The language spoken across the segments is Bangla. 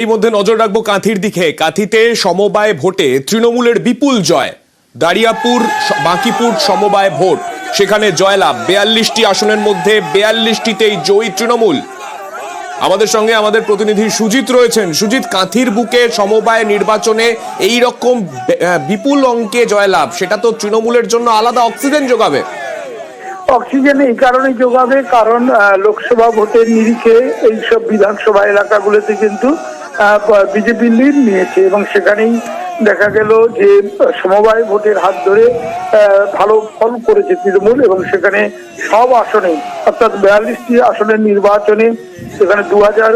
এই মধ্যে নজর রাখব কাঁথির দিকে। কাঁথিতে সমবায় ভোটে তৃণমূলের বিপুল জয়। দারিয়াপুর স- বাঁকিপুর সমবায় ভোট। সেখানে জয়লাভ। বেয়াল্লিশটি আসনের মধ্যে বেয়াল্লিশটিতেই জয়ী তৃণমূল। আমাদের সঙ্গে আমাদের প্রতিনিধি সুজিত রয়েছেন। সুজিত, কাঁথির বুকে সমবায় নির্বাচনে এই রকম বিপুল অঙ্কে জয়লাভ, সেটা তো তৃণমূলের জন্য আলাদা অক্সিজেন যোগাবে। অক্সিজেন এই কারণে যোগাবে, কারণ লোকসভা ভোটের নিরিখে এইসব বিধানসভা এলাকাগুলোতে কিন্তু বিজেপি লিড নিয়েছে এবং সেখানেই দেখা গেল যে সমবায় ভোটের হাত ধরে ভালো ফল করেছে তৃণমূল এবং সেখানে সব আসনে, অর্থাৎ বিয়াল্লিশটি আসনের নির্বাচনে সেখানে দু হাজার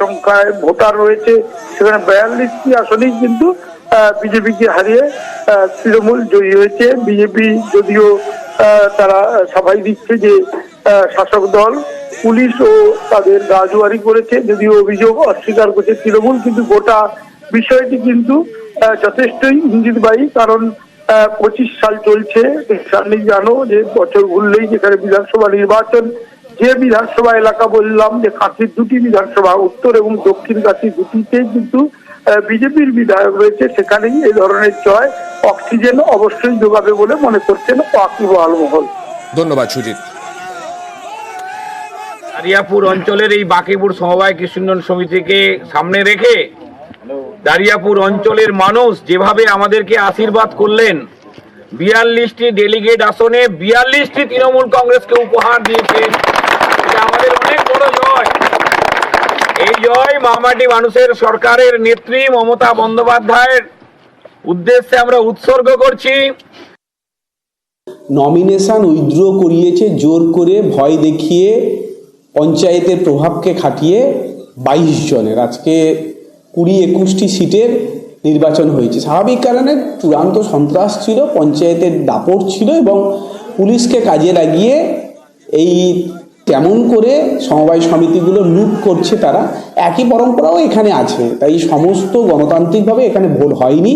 সংখ্যায় ভোটার রয়েছে, সেখানে বিয়াল্লিশটি আসনেই কিন্তু বিজেপিকে হারিয়ে তৃণমূল জয়ী হয়েছে। বিজেপি যদিও তারা সবাই দিচ্ছে যে শাসক দল পুলিশ ও তাদের গাজুয়ারি করেছে, যদিও অভিযোগ অস্বীকার করছে তৃণমূল, কিন্তু গোটা বিষয়টি কিন্তু যথেষ্টই ইঙ্গিতবাহী, কারণ পঁচিশ সাল চলছে সামনে জানো যে বছর ঘুরলেই যেখানে বিধানসভা নির্বাচন, যে বিধানসভা এলাকা বললাম, যে কাঁথির দুটি বিধানসভা, উত্তর এবং দক্ষিণ কাঁথি দুটিতেই কিন্তু বিজেপির বিধায়ক রয়েছে, সেখানেই এই ধরনের জয়, অক্সিজেন অবশ্যই যোগাবে বলে মনে করছেন ওয়াকিব আলমহল ধন্যবাদ, সুজিত। দারিয়াপুর অঞ্চলের এই বাকিপুর সমবায় কৃষিউন্নয়ন সমিতিকে সামনে রেখে দারিয়াপুর অঞ্চলের মানুষ যেভাবে আমাদেরকে আশীর্বাদ করলেন, বিয়াল্লিশটি ডেলিগেট আসনে বিয়াল্লিশটি তৃণমূল কংগ্রেসকে উপহার দিয়েছে এটা আমাদের অনেক বড় জয়। এই জয় মামাটি মানুষের সরকারের নেত্রী মমতা বন্দ্যোপাধ্যায়ের উদ্দেশ্যে আমরা উৎসর্গ করছি। নমিনেশন উইথড্র করিয়েছে, জোর করে ভয় দেখিয়ে পঞ্চায়েতের প্রভাবকে খাটিয়ে বাইশ জনের, আজকে কুড়ি একুশটি সিটের নির্বাচন হয়েছে। স্বাভাবিক কারণে চূড়ান্ত সন্ত্রাস ছিল, পঞ্চায়েতের দাপট ছিল এবং পুলিশকে কাজে লাগিয়ে এই তেমন করে সমবায় সমিতিগুলো লুট করছে তারা। একই পরম্পরাও এখানে আছে, তাই সমস্ত গণতান্ত্রিকভাবে এখানে ভোট হয়নি।